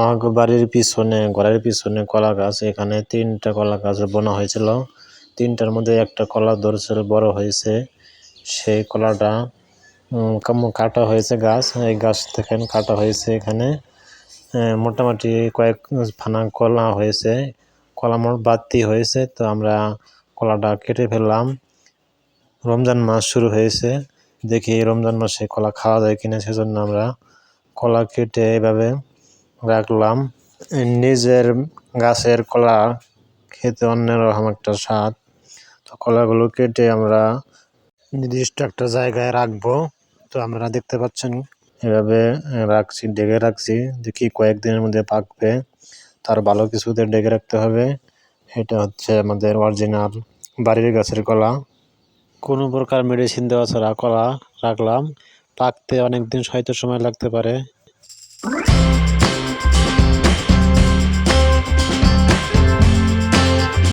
আমাকে বাড়ির পিছনে, ঘরের পিছনে কলা গাছ, এখানে তিনটা কলা গাছ বোনা হয়েছিল। তিনটার মধ্যে একটা কলা ধরছিল, বড় হয়েছে। সেই কলাটা কাটা হয়েছে গাছ। এই গাছ থেকে কাটা হয়েছে এখানে। মোটামুটি কয়েক ফানা কলা হয়েছে। কলা মোট বাড়তি হয়েছে, তো আমরা কলাটা কেটে ফেললাম। রমজান মাস শুরু হয়েছে। দেখি রমজান মাসে কলা খাওয়া যায় কিনা, সেজন্য আমরা কলা কেটে এভাবে রাখলাম। নিজের গাছের কলা খেতে অন্যরকম একটা স্বাদ। তো কলাগুলো কেটে আমরা নির্দিষ্ট একটা জায়গায় রাখব। তো আমরা দেখতে পাচ্ছেন, এভাবে রাখছি, ডেকে রাখছি। দেখি কয়েকদিনের মধ্যে পাকবে। তার ভালো কিছুতে ডেকে রাখতে হবে। এটা হচ্ছে আমাদের অরিজিনাল বাড়ির গাছের কলা। কোনো প্রকার মেডিসিন দেওয়া ছাড়া কলা রাখলাম। পাকতে অনেক দিন হয়তো সময় লাগতে পারে।